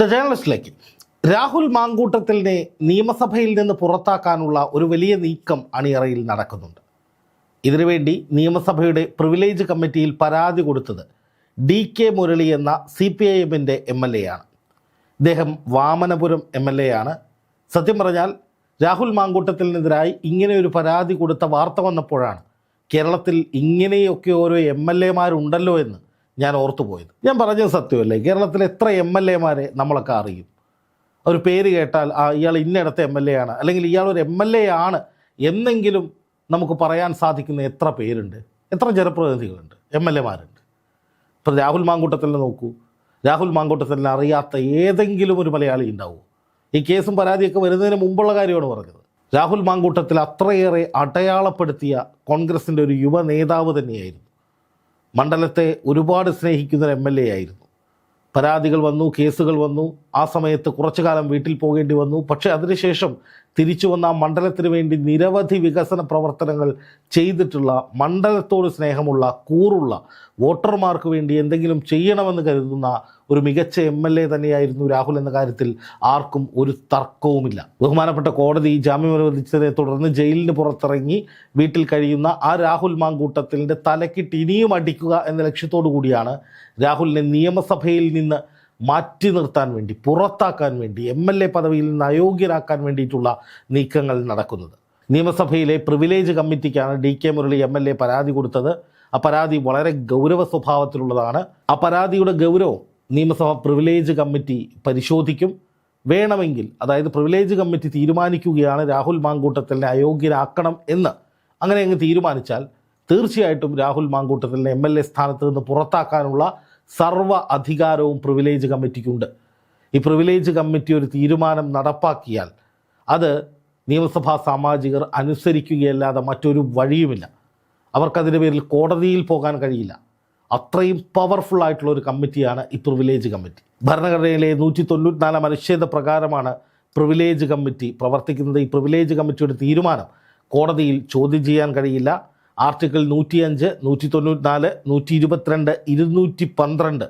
The ജേണലിസ്റ്റിലേക്ക് Rahul മാങ്കൂട്ടത്തിലിനെ നിയമസഭയിൽ നിന്ന് പുറത്താക്കാനുള്ള ഒരു വലിയ നീക്കം അണിയറയിൽ നടക്കുന്നുണ്ട്. ഇതിനുവേണ്ടി നിയമസഭയുടെ പ്രിവിലേജ് കമ്മിറ്റിയിൽ പരാതി കൊടുത്തത് ഡി കെ മുരളി എന്ന സി പി ഐ എമ്മിന്റെ എം എൽ എ ആണ്. ഇദ്ദേഹം വാമനപുരം എം എൽ എ ആണ്. സത്യം പറഞ്ഞാൽ രാഹുൽ മാങ്കൂട്ടത്തിനെതിരായി ഇങ്ങനെ ഒരു പരാതി കൊടുത്ത വാർത്ത വന്നപ്പോഴാണ് കേരളത്തിൽ ഇങ്ങനെയൊക്കെ ഓരോ എം എൽ എമാരുണ്ടല്ലോ എന്ന് ഞാൻ ഓർത്തു പോയത്. ഞാൻ പറഞ്ഞത് സത്യമല്ലേ? കേരളത്തിലെ എത്ര എം എൽ എമാരെ നമ്മളൊക്കെ അറിയും. ഒരു പേര് കേട്ടാൽ ആ ഇയാൾ ഇന്നിടത്തെ എം എൽ എ ആണ് അല്ലെങ്കിൽ ഇയാൾ ഒരു എം എൽ എ ആണ് എന്നെങ്കിലും നമുക്ക് പറയാൻ സാധിക്കുന്ന എത്ര പേരുണ്ട്? എത്ര ജനപ്രതിനിധികളുണ്ട്? M L എമാരുണ്ട്. ഇപ്പം രാഹുൽ മാങ്കൂട്ടത്തിൽ നോക്കൂ. രാഹുൽ മാങ്കൂട്ടത്തിൽ അറിയാത്ത ഏതെങ്കിലും ഒരു മലയാളി ഉണ്ടാവുമോ ഈ കേസും പരാതിയൊക്കെ വരുന്നതിന് മുമ്പുള്ള കാര്യമാണ് പറഞ്ഞത്. രാഹുൽ മാങ്കൂട്ടത്തിൽ അത്രയേറെ അടയാളപ്പെടുത്തിയ കോൺഗ്രസിന്റെ ഒരു യുവ നേതാവ് തന്നെയായിരുന്നു. മണ്ഡലത്തെ ഒരുപാട് സ്നേഹിക്കുന്ന ഒരു എം എൽ എ ആയിരുന്നു. പരാതികൾ വന്നു കേസുകൾ വന്നു. ആ സമയത്ത് കുറച്ചു കാലം വീട്ടിൽ പോകേണ്ടി വന്നു. പക്ഷേ അതിനുശേഷം തിരിച്ചു വന്ന മണ്ഡലത്തിന് വേണ്ടി നിരവധി വികസന പ്രവർത്തനങ്ങൾ ചെയ്തിട്ടുള്ള മണ്ഡലത്തോട് സ്നേഹമുള്ള കൂറുള്ള വോട്ടർമാർക്ക് വേണ്ടി എന്തെങ്കിലും ചെയ്യണമെന്ന് കരുതുന്ന ഒരു മികച്ച എം എൽ എ തന്നെയായിരുന്നു രാഹുൽ എന്ന കാര്യത്തിൽ ആർക്കും ഒരു തർക്കവുമില്ല. ബഹുമാനപ്പെട്ട കോടതി ജാമ്യം അനുവദിച്ചതിനെ തുടർന്ന് ജയിലിന് പുറത്തിറങ്ങി വീട്ടിൽ കഴിയുന്ന ആ രാഹുൽ മാങ്കൂട്ടത്തിന്റെ തലക്കിട്ട് ഇനിയും അടിക്കുക എന്ന ലക്ഷ്യത്തോടു കൂടിയാണ് രാഹുലിനെ നിയമസഭയിൽ നിന്ന് മാറ്റി നിർത്താൻ വേണ്ടി പുറത്താക്കാൻ വേണ്ടി എം എൽ എ പദവിയിൽ നിന്ന് അയോഗ്യരാക്കാൻ വേണ്ടിയിട്ടുള്ള നീക്കങ്ങൾ നടക്കുന്നത്. നിയമസഭയിലെ privilege കമ്മിറ്റിക്കാണ് D K Murali M L A പരാതി കൊടുത്തത്. ആ പരാതി വളരെ ഗൗരവ സ്വഭാവത്തിലുള്ളതാണ്. ആ പരാതിയുടെ ഗൗരവം നിയമസഭ പ്രിവിലേജ് കമ്മിറ്റി പരിശോധിക്കും. വേണമെങ്കിൽ അതായത് പ്രിവിലേജ് കമ്മിറ്റി തീരുമാനിക്കുകയാണ് രാഹുൽ മാങ്കൂട്ടത്തലിനെ അയോഗ്യരാക്കണം എന്ന്. അങ്ങനെ അങ്ങ് തീരുമാനിച്ചാൽ തീർച്ചയായിട്ടും രാഹുൽ മാങ്കൂട്ടത്തലിനെ എം എൽ എ സ്ഥാനത്ത് നിന്ന് പുറത്താക്കാനുള്ള സർവ അധികാരവും പ്രിവിലേജ് കമ്മിറ്റിക്കുണ്ട് ഈ പ്രിവിലേജ് കമ്മിറ്റി ഒരു തീരുമാനം നടപ്പാക്കിയാൽ അത് നിയമസഭാ സാമാജികർ അനുസരിക്കുകയല്ലാതെ മറ്റൊരു വഴിയുമില്ല. അവർക്കതിന്റെ പേരിൽ കോടതിയിൽ പോകാൻ കഴിയില്ല. അത്രയും പവർഫുൾ ആയിട്ടുള്ള ഒരു കമ്മിറ്റിയാണ് ഈ പ്രിവിലേജ് കമ്മിറ്റി ഭരണഘടനയിലെ നൂറ്റി തൊണ്ണൂറ്റിനാലാം അനുച്ഛേദ പ്രകാരമാണ് പ്രിവിലേജ് കമ്മിറ്റി പ്രവർത്തിക്കുന്നത്. ഈ പ്രിവിലേജ് കമ്മിറ്റിയുടെ തീരുമാനം കോടതിയിൽ ചോദ്യം ചെയ്യാൻ കഴിയില്ല. ആർട്ടിക്കിൾ നൂറ്റിയഞ്ച് നൂറ്റി തൊണ്ണൂറ്റിനാല് നൂറ്റി ഇരുപത്തിരണ്ട് ഇരുന്നൂറ്റി പന്ത്രണ്ട്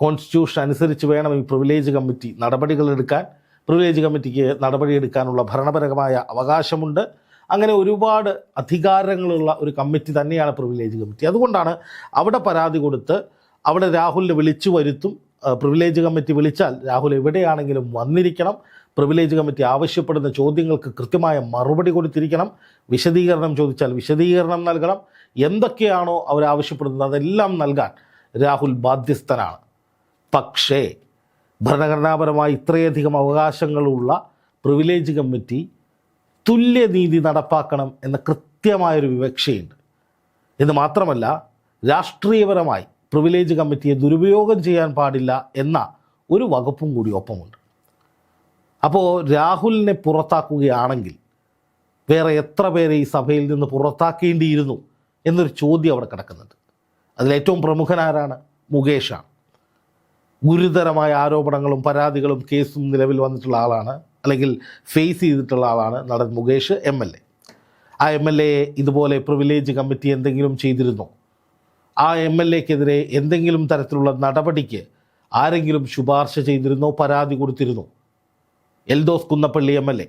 കോൺസ്റ്റിറ്റ്യൂഷൻ അനുസരിച്ച് വേണം ഈ പ്രിവിലേജ് കമ്മിറ്റി നടപടികൾ എടുക്കാൻ. പ്രിവിലേജ് കമ്മിറ്റിക്ക് നടപടിയെടുക്കാനുള്ള ഭരണപരമായ അവകാശമുണ്ട്. അങ്ങനെ ഒരുപാട് അധികാരങ്ങളുള്ള ഒരു കമ്മിറ്റി തന്നെയാണ് പ്രിവിലേജ് കമ്മിറ്റി അതുകൊണ്ടാണ് അവിടെ പരാതി കൊടുത്ത് അവിടെ രാഹുലിനെ വിളിച്ചു വരുത്തും. പ്രിവിലേജ് കമ്മിറ്റി വിളിച്ചാൽ രാഹുൽ എവിടെയാണെങ്കിലും വന്നിരിക്കണം. പ്രിവിലേജ് കമ്മിറ്റി ആവശ്യപ്പെടുന്ന ചോദ്യങ്ങൾക്ക് കൃത്യമായ മറുപടി കൊടുത്തിരിക്കണം. വിശദീകരണം ചോദിച്ചാൽ വിശദീകരണം നൽകണം. എന്തൊക്കെയാണോ അവർ ആവശ്യപ്പെടുന്നത് അതെല്ലാം നൽകാൻ രാഹുൽ ബാധ്യസ്ഥനാണ്. പക്ഷേ ഭരണഘടനാപരമായി ഇത്രയധികം അവകാശങ്ങളുള്ള പ്രിവിലേജ് കമ്മിറ്റി തുല്യനീതി നടപ്പാക്കണം എന്ന കൃത്യമായൊരു വിവക്ഷയുണ്ട്. എന്ന് മാത്രമല്ല രാഷ്ട്രീയപരമായി പ്രിവിലേജ് കമ്മിറ്റിയെ ദുരുപയോഗം ചെയ്യാൻ പാടില്ല എന്ന ഒരു വകുപ്പും കൂടി ഒപ്പമുണ്ട്. അപ്പോൾ രാഹുലിനെ പുറത്താക്കുകയാണെങ്കിൽ വേറെ എത്ര പേരെ ഈ സഭയിൽ നിന്ന് പുറത്താക്കേണ്ടിയിരുന്നു എന്നൊരു ചോദ്യം അവിടെ കിടക്കുന്നുണ്ട്. അതിലേറ്റവും പ്രമുഖനാരാണ് മുകേഷാണ്. ഗുരുതരമായ ആരോപണങ്ങളും പരാതികളും കേസും നിലവിൽ വന്നിട്ടുള്ള ആളാണ് അല്ലെങ്കിൽ ഫേസ് ചെയ്തിട്ടുള്ള ആളാണ് നടൻ മുകേഷ് എം എൽ എ. ആ എം എൽ എ ഇതുപോലെ പ്രിവിലേജ് കമ്മിറ്റി എന്തെങ്കിലും ചെയ്തിരുന്നു? ആ എം എൽ എക്കെതിരെ എന്തെങ്കിലും തരത്തിലുള്ള നടപടിക്ക് ആരെങ്കിലും ശുപാർശ ചെയ്തിരുന്നോ? പരാതി കൊടുത്തിരുന്നോ? Eldhose Kunnappilly M L A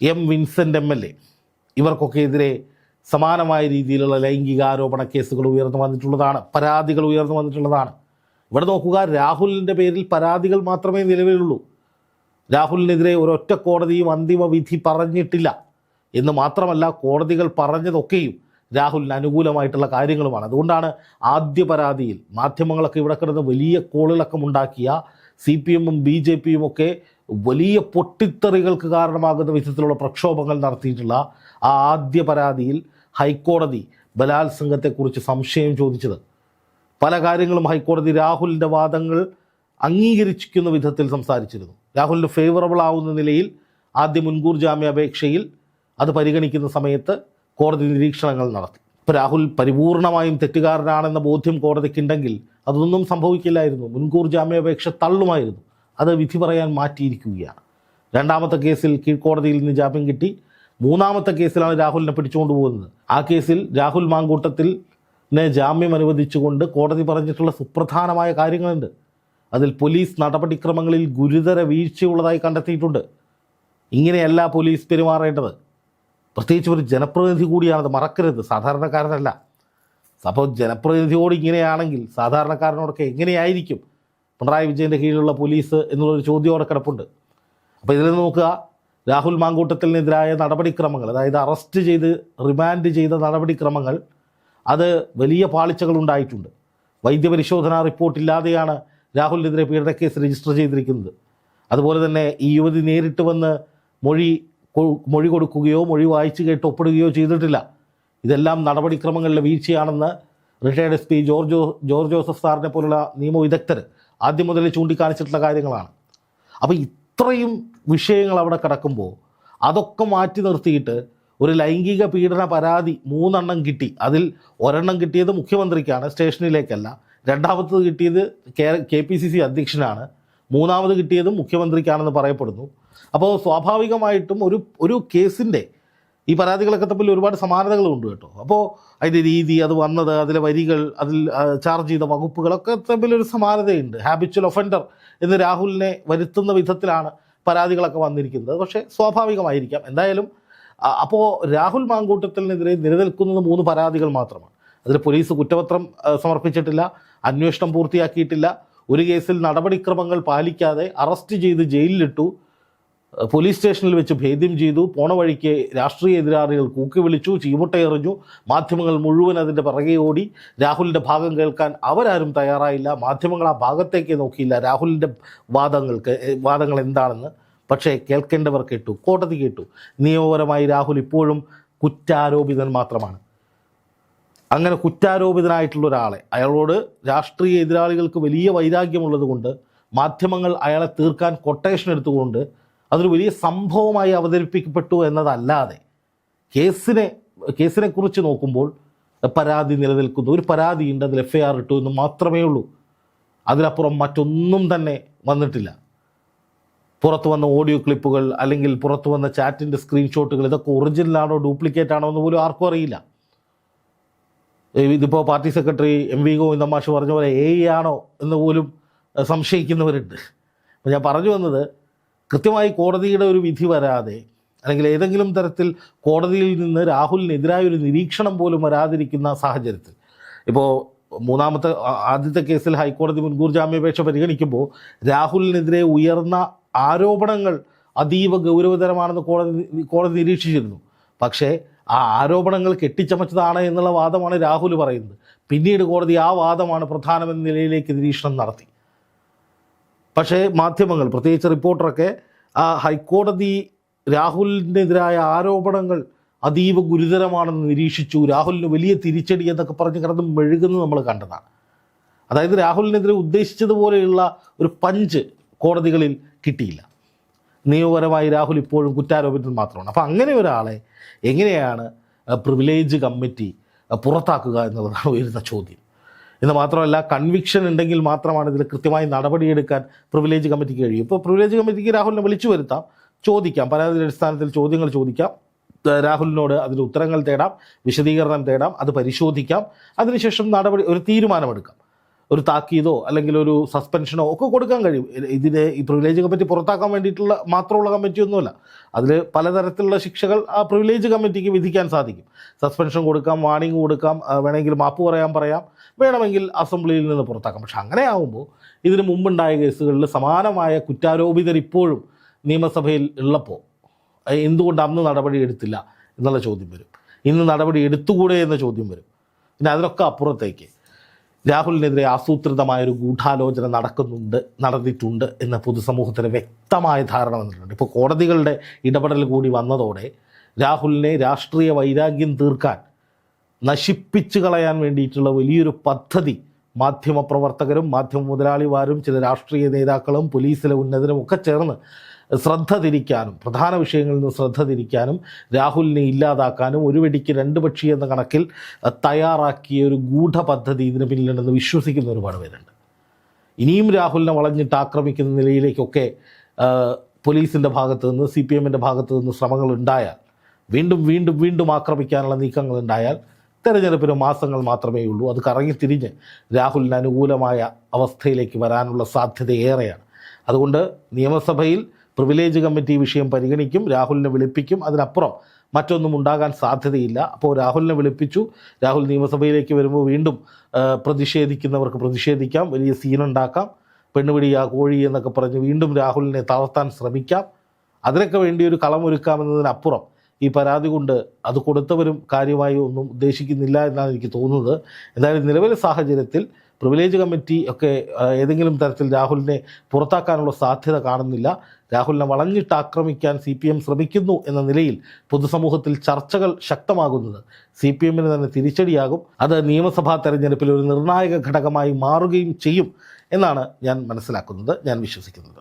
M Vincent M L A ഇവർക്കൊക്കെ എതിരെ സമാനമായ രീതിയിലുള്ള ലൈംഗിക ആരോപണ കേസുകൾ ഉയർന്നു വന്നിട്ടുള്ളതാണ് പരാതികൾ ഉയർന്നു വന്നിട്ടുള്ളതാണ്. ഇവിടെ നോക്കുക രാഹുലിന്റെ പേരിൽ പരാതികൾ മാത്രമേ നിലവിലുള്ളൂ. രാഹുലിനെതിരെ ഒരൊറ്റ കോടതിയും അന്തിമ വിധി പറഞ്ഞിട്ടില്ല. എന്ന് മാത്രമല്ല കോടതികൾ പറഞ്ഞതൊക്കെയും രാഹുലിന് അനുകൂലമായിട്ടുള്ള കാര്യങ്ങളുമാണ്. അതുകൊണ്ടാണ് ആദ്യ പരാതിയിൽ മാധ്യമങ്ങളൊക്കെ ഇവിടെ കിടന്ന് വലിയ കോളിളക്കം ഉണ്ടാക്കിയ സി പി എമ്മും ബി ജെ പിയും ഒക്കെ വലിയ പൊട്ടിത്തെറികൾക്ക് കാരണമാകുന്ന വിധത്തിലുള്ള പ്രക്ഷോഭങ്ങൾ നടത്തിയിട്ടുള്ള ആ ആദ്യ പരാതിയിൽ ഹൈക്കോടതി ബലാത്സംഗത്തെക്കുറിച്ച് സംശയം ചോദിച്ചത്. പല കാര്യങ്ങളും ഹൈക്കോടതി രാഹുലിന്റെ വാദങ്ങൾ അംഗീകരിക്കുന്ന വിധത്തിൽ സംസാരിച്ചിരുന്നു. രാഹുലിന് ഫേവറബിൾ ആവുന്ന നിലയിൽ ആദ്യ മുൻകൂർ ജാമ്യാപേക്ഷയിൽ അത് പരിഗണിക്കുന്ന സമയത്ത് കോടതി നിരീക്ഷണങ്ങൾ നടത്തി. ഇപ്പോൾ രാഹുൽ പരിപൂർണമായും തെറ്റുകാരനാണെന്ന ബോധ്യം കോടതിക്കുണ്ടെങ്കിൽ അതൊന്നും സംഭവിക്കില്ലായിരുന്നു. മുൻകൂർ ജാമ്യാപേക്ഷ തള്ളുമായിരുന്നു. അത് വിധി പറയാൻ മാറ്റിയിരിക്കുകയാണ്. രണ്ടാമത്തെ കേസിൽ കീഴ്ക്കോടതിയിൽ നിന്ന് ജാമ്യം കിട്ടി. മൂന്നാമത്തെ കേസിലാണ് രാഹുലിനെ പിടിച്ചുകൊണ്ട് പോകുന്നത്. ആ കേസിൽ രാഹുൽ മാങ്കൂട്ടത്തിൽ ജാമ്യം അനുവദിച്ചുകൊണ്ട് കോടതി പറഞ്ഞിട്ടുള്ള സുപ്രധാനമായ കാര്യങ്ങളുണ്ട്. അതിൽ പോലീസ് നടപടിക്രമങ്ങളിൽ ഗുരുതര വീഴ്ചയുള്ളതായി കണ്ടെത്തിയിട്ടുണ്ട്. ഇങ്ങനെയല്ല പോലീസ് പെരുമാറേണ്ടത്. പ്രത്യേകിച്ച് ഒരു ജനപ്രതിനിധി കൂടിയാണത് മറക്കരുത്. സാധാരണക്കാരനല്ല. അപ്പോൾ ജനപ്രതിനിധിയോട് ഇങ്ങനെയാണെങ്കിൽ സാധാരണക്കാരനോടൊക്കെ എങ്ങനെയായിരിക്കും? പിണറായി വിജയന്റെ കീഴിലുള്ള പോലീസ് എന്നുള്ളൊരു ചോദ്യം അവിടെ കിടപ്പുണ്ട്. അപ്പോൾ ഇതിൽ നോക്കുക രാഹുൽ മാങ്കൂട്ടത്തിനെതിരായ നടപടിക്രമങ്ങൾ അതായത് അറസ്റ്റ് ചെയ്ത് റിമാൻഡ് ചെയ്ത നടപടിക്രമങ്ങൾ അത് വലിയ പാളിച്ചകൾ ഉണ്ടായിട്ടുണ്ട്. വൈദ്യപരിശോധനാ റിപ്പോർട്ടില്ലാതെയാണ് രാഹുലിനെതിരെ പീഡന കേസ് രജിസ്റ്റർ ചെയ്തിരിക്കുന്നത്. അതുപോലെ തന്നെ ഈ യുവതി നേരിട്ട് വന്ന് മൊഴി മൊഴി കൊടുക്കുകയോ മൊഴി വായിച്ച് കേട്ട് ഒപ്പിടുകയോ ചെയ്തിട്ടില്ല. ഇതെല്ലാം നടപടിക്രമങ്ങളിലെ വീഴ്ചയാണെന്ന് retired S P George George Joseph സാറിനെ പോലുള്ള നിയമവിദഗ്ധർ ആദ്യം മുതലേ ചൂണ്ടിക്കാണിച്ചിട്ടുള്ള കാര്യങ്ങളാണ്. അപ്പോൾ ഇത്രയും വിഷയങ്ങൾ അവിടെ കിടക്കുമ്പോൾ അതൊക്കെ മാറ്റി നിർത്തിയിട്ട് ഒരു ലൈംഗിക പീഡന പരാതി മൂന്നെണ്ണം കിട്ടി. അതിൽ ഒരെണ്ണം കിട്ടിയത് മുഖ്യമന്ത്രിക്കാണ് സ്റ്റേഷനിലേക്കല്ല. രണ്ടാമത്തത് കിട്ടിയത് K K P C C അധ്യക്ഷനാണ്. മൂന്നാമത് കിട്ടിയതും മുഖ്യമന്ത്രിക്കാണെന്ന് പറയപ്പെടുന്നു. അപ്പോൾ സ്വാഭാവികമായിട്ടും ഒരു ഒരു കേസിന്റെ ഈ പരാതികളൊക്കെ തമ്മിൽ ഒരുപാട് സമാനതകളുണ്ട് കേട്ടോ. അപ്പോൾ അതിന്റെ രീതി അത് വന്നത് അതിലെ വരികൾ അതിൽ ചാർജ് ചെയ്ത വകുപ്പുകളൊക്കെ തമ്മിൽ ഒരു സമാനതയുണ്ട്. ഹാബിച്വൽ ഒഫൻഡർ എന്ന് രാഹുലിനെ വരുത്തുന്ന വിധത്തിലാണ് പരാതികളൊക്കെ വന്നിരിക്കുന്നത്. പക്ഷേ സ്വാഭാവികമായിരിക്കാം. എന്തായാലും അപ്പോൾ രാഹുൽ മാങ്കൂട്ടത്തിനെതിരെ നിലനിൽക്കുന്നത് മൂന്ന് പരാതികൾ മാത്രമാണ്. അതിൽ പോലീസ് കുറ്റപത്രം സമർപ്പിച്ചിട്ടില്ല അന്വേഷണം പൂർത്തിയാക്കിയിട്ടില്ല. ഒരു കേസിൽ നടപടിക്രമങ്ങൾ പാലിക്കാതെ അറസ്റ്റ് ചെയ്ത് ജയിലിലിട്ടു. പോലീസ് സ്റ്റേഷനിൽ വെച്ച് ഭേദ്യം ചെയ്തു. പോണ വഴിക്ക് രാഷ്ട്രീയ എതിരാളികൾ കൂക്കി വിളിച്ചു ചീമുട്ടയെറിഞ്ഞു മാധ്യമങ്ങൾ മുഴുവൻ അതിന്റെ പിറകെ ഓടി. രാഹുലിന്റെ ഭാഗം കേൾക്കാൻ അവരാരും തയ്യാറായില്ല. മാധ്യമങ്ങൾ ആ ഭാഗത്തേക്ക് നോക്കിയില്ല. രാഹുലിന്റെ വാദങ്ങൾക്ക് വാദങ്ങൾ എന്താണെന്ന്. പക്ഷേ കേൾക്കേണ്ടവർ കേട്ടു കോടതി കേട്ടു. നിയമപരമായി രാഹുൽ ഇപ്പോഴും കുറ്റാരോപിതൻ മാത്രമാണ്. അങ്ങനെ കുറ്റാരോപിതനായിട്ടുള്ള ഒരാളെ അയാളോട് രാഷ്ട്രീയ എതിരാളികൾക്ക് വലിയ വൈരാഗ്യമുള്ളത് കൊണ്ട് മാധ്യമങ്ങൾ അയാളെ തീർക്കാൻ കൊട്ടേഷൻ എടുത്തുകൊണ്ട് അതൊരു വലിയ സംഭവമായി അവതരിപ്പിക്കപ്പെട്ടു എന്നതല്ലാതെ കേസിനെ കേസിനെ കുറിച്ച് നോക്കുമ്പോൾ പരാതി നിലനിൽക്കുന്നു. ഒരു പരാതി ഉണ്ട് അതിൽ എഫ് ഐ ആർ ഇട്ടു എന്ന് മാത്രമേ ഉള്ളൂ. അതിലപ്പുറം മറ്റൊന്നും തന്നെ വന്നിട്ടില്ല. പുറത്തു വന്ന ഓഡിയോ ക്ലിപ്പുകൾ അല്ലെങ്കിൽ പുറത്തു വന്ന ചാറ്റിന്റെ സ്ക്രീൻഷോട്ടുകൾ ഇതൊക്കെ ഒറിജിനലാണോ ഡ്യൂപ്ലിക്കേറ്റ് ആണോ എന്ന് പോലും ആർക്കും അറിയില്ല. ഇതിപ്പോൾ party secretary M V Govinda മാഷ് പറഞ്ഞ പോലെ എ ആണോ എന്ന് പോലും സംശയിക്കുന്നവരുണ്ട്. അപ്പോൾ ഞാൻ പറഞ്ഞു വന്നത് കൃത്യമായി കോടതിയുടെ ഒരു വിധി വരാതെ അല്ലെങ്കിൽ ഏതെങ്കിലും തരത്തിൽ കോടതിയിൽ നിന്ന് രാഹുലിനെതിരായ ഒരു നിരീക്ഷണം പോലും വരാതിരിക്കുന്ന സാഹചര്യത്തിൽ. ഇപ്പോൾ മൂന്നാമത്തെ ആദ്യത്തെ കേസിൽ ഹൈക്കോടതി മുൻകൂർ ജാമ്യാപേക്ഷ പരിഗണിക്കുമ്പോൾ രാഹുലിനെതിരെ ഉയർന്ന ആരോപണങ്ങൾ അതീവ ഗൗരവതരമാണെന്ന് കോടതി കോടതി നിരീക്ഷിച്ചിരുന്നു. പക്ഷേ ആ ആരോപണങ്ങൾ കെട്ടിച്ചമച്ചതാണ് എന്നുള്ള വാദമാണ് രാഹുൽ പറയുന്നത്. പിന്നീട് കോടതി ആ വാദമാണ് പ്രധാനമെന്ന നിലയിലേക്ക് നിരീക്ഷണം നടത്തി. പക്ഷേ മാധ്യമങ്ങൾ പ്രത്യേകിച്ച് റിപ്പോർട്ടറൊക്കെ ആ ഹൈക്കോടതി രാഹുലിനെതിരായ ആരോപണങ്ങൾ അതീവ ഗുരുതരമാണെന്ന് നിരീക്ഷിച്ചു. രാഹുലിന് വലിയ തിരിച്ചടി എന്നൊക്കെ പറഞ്ഞ് കിടന്ന് മെഴുകുന്നത് നമ്മൾ കണ്ടതാണ്. അതായത് രാഹുലിനെതിരെ ഉദ്ദേശിച്ചതുപോലെയുള്ള ഒരു പഞ്ച് കോടതികളിൽ കിട്ടിയില്ല. നിയമപരമായി രാഹുൽ ഇപ്പോഴും കുറ്റാരോപിതൻ മാത്രമാണ്. അപ്പോൾ അങ്ങനെ ഒരാളെ എങ്ങനെയാണ് പ്രിവിലേജ് കമ്മിറ്റി പുറത്താക്കുക എന്നുള്ളതാണ് ഉയരുന്ന ചോദ്യം. എന്ന് മാത്രമല്ല കൺവിക്ഷൻ ഉണ്ടെങ്കിൽ മാത്രമാണ് ഇതിൽ കൃത്യമായി നടപടിയെടുക്കാൻ പ്രിവിലേജ് കമ്മിറ്റിക്ക് കഴിയും. ഇപ്പോൾ പ്രിവിലേജ് കമ്മിറ്റിക്ക് രാഹുലിനെ വിളിച്ചു വരുത്താം ചോദിക്കാം. പരാതിയുടെ അടിസ്ഥാനത്തിൽ ചോദ്യങ്ങൾ ചോദിക്കാം. രാഹുലിനോട് അതിന് ഉത്തരങ്ങൾ തേടാം വിശദീകരണം തേടാം അത് പരിശോധിക്കാം. അതിനുശേഷം നടപടി ഒരു തീരുമാനമെടുക്കാം. ഒരു താക്കീതോ അല്ലെങ്കിൽ ഒരു സസ്പെൻഷനോ ഒക്കെ കൊടുക്കാൻ കഴിയും. ഇത് ഇതിനെ ഈ പ്രിവിലേജ് കമ്മിറ്റി പുറത്താക്കാൻ വേണ്ടിയിട്ടുള്ള മാത്രമുള്ള കമ്മിറ്റിയൊന്നുമല്ല അതിൽ പലതരത്തിലുള്ള ശിക്ഷകൾ ആ പ്രിവിലേജ് കമ്മിറ്റിക്ക് വിധിക്കാൻ സാധിക്കും. സസ്പെൻഷൻ കൊടുക്കാം വാണിംഗ് കൊടുക്കാം വേണമെങ്കിൽ മാപ്പ് പറയാൻ പറയാം വേണമെങ്കിൽ അസംബ്ലിയിൽ നിന്ന് പുറത്താക്കാം. പക്ഷെ അങ്ങനെ ആകുമ്പോൾ ഇതിന് മുമ്പുണ്ടായ കേസുകളിൽ സമാനമായ കുറ്റാരോപിതർ ഇപ്പോഴും നിയമസഭയിൽ ഉള്ളപ്പോൾ എന്തുകൊണ്ട് അന്ന് നടപടി എടുത്തില്ല എന്നുള്ള ചോദ്യം വരും. ഇന്ന് നടപടി എടുത്തുകൂടെ എന്ന ചോദ്യം വരും. പിന്നെ അതിനൊക്കെ അപ്പുറത്തേക്ക് രാഹുലിനെതിരെ ആസൂത്രിതമായ ഒരു ഗൂഢാലോചന നടക്കുന്നുണ്ട് നടന്നിട്ടുണ്ട് എന്ന് പൊതുസമൂഹത്തിന് വ്യക്തമായ ധാരണ വന്നിട്ടുണ്ട്. ഇപ്പോൾ കോടതികളുടെ ഇടപെടൽ കൂടി വന്നതോടെ രാഹുലിനെ രാഷ്ട്രീയ വൈരാഗ്യം തീർക്കാൻ നശിപ്പിച്ചു കളയാൻ വേണ്ടിയിട്ടുള്ള വലിയൊരു പദ്ധതി മാധ്യമപ്രവർത്തകരും മാധ്യമ മുതലാളിമാരും ചില രാഷ്ട്രീയ നേതാക്കളും പോലീസിലെ ഉന്നതരും ഒക്കെ ചേർന്ന് ശ്രദ്ധ തിരിക്കാനും പ്രധാന വിഷയങ്ങളിൽ നിന്ന് ശ്രദ്ധ തിരിക്കാനും രാഹുലിനെ ഇല്ലാതാക്കാനും ഒരു വെടിക്ക് രണ്ട് പക്ഷി എന്ന കണക്കിൽ തയ്യാറാക്കിയ ഒരു ഗൂഢ പദ്ധതി ഇതിന് പിന്നിലുണ്ടെന്ന് വിശ്വസിക്കുന്ന ഒരുപാട് പേരുണ്ട്. ഇനിയും രാഹുലിനെ വളഞ്ഞിട്ട് ആക്രമിക്കുന്ന നിലയിലേക്കൊക്കെ പോലീസിന്റെ ഭാഗത്ത് നിന്ന് സി പി എമ്മിന്റെ ഭാഗത്ത് നിന്ന് ശ്രമങ്ങൾ ഉണ്ടായാൽ വീണ്ടും വീണ്ടും വീണ്ടും ആക്രമിക്കാനുള്ള നീക്കങ്ങൾ ഉണ്ടായാൽ തെരഞ്ഞെടുപ്പിന് മാസങ്ങൾ മാത്രമേ ഉള്ളൂ. അത് കറങ്ങി തിരിഞ്ഞ് രാഹുലിന് അനുകൂലമായ അവസ്ഥയിലേക്ക് വരാനുള്ള സാധ്യത ഏറെയാണ്. അതുകൊണ്ട് നിയമസഭയിൽ പ്രിവിലേജ് കമ്മിറ്റി വിഷയം പരിഗണിക്കും രാഹുലിനെ വിളിപ്പിക്കും. അതിനപ്പുറം മറ്റൊന്നും ഉണ്ടാകാൻ സാധ്യതയില്ല. അപ്പോൾ രാഹുലിനെ വിളിപ്പിച്ചു. രാഹുൽ നിയമസഭയിലേക്ക് വരുമ്പോൾ വീണ്ടും പ്രതിഷേധിക്കുന്നവർക്ക് പ്രതിഷേധിക്കാം. വലിയ സീനുണ്ടാക്കാം. പെണ്ണുപിടിയാ കോഴി എന്നൊക്കെ പറഞ്ഞ് വീണ്ടും രാഹുലിനെ തളർത്താൻ ശ്രമിക്കാം. അതിനൊക്കെ വേണ്ടി ഒരു കളമൊരുക്കാമെന്നതിനപ്പുറം ഈ പരാതി കൊണ്ട് അത് കൊടുത്തവരും കാര്യമായി ഒന്നും ഉദ്ദേശിക്കുന്നില്ല എന്നാണ് എനിക്ക് തോന്നുന്നത്. എന്തായാലും നിലവിലെ സാഹചര്യത്തിൽ പ്രിവിലേജ് കമ്മിറ്റി ഒക്കെ ആ, ഏതെങ്കിലും തരത്തിൽ രാഹുലിനെ പുറത്താക്കാനുള്ള സാധ്യത കാണുന്നില്ല. രാഹുലിനെ വളഞ്ഞിട്ട് ആക്രമിക്കാൻ സി പി എം ശ്രമിക്കുന്നു എന്ന നിലയിൽ പൊതുസമൂഹത്തിൽ ചർച്ചകൾ ശക്തമാകുന്നത് സി പി എമ്മിന് തന്നെ തിരിച്ചടിയാകും. അത് നിയമസഭാ തെരഞ്ഞെടുപ്പിൽ ഒരു നിർണായക ഘടകമായി മാറുകയും ചെയ്യും എന്നാണ് ഞാൻ മനസ്സിലാക്കുന്നത് ഞാൻ വിശ്വസിക്കുന്നത്.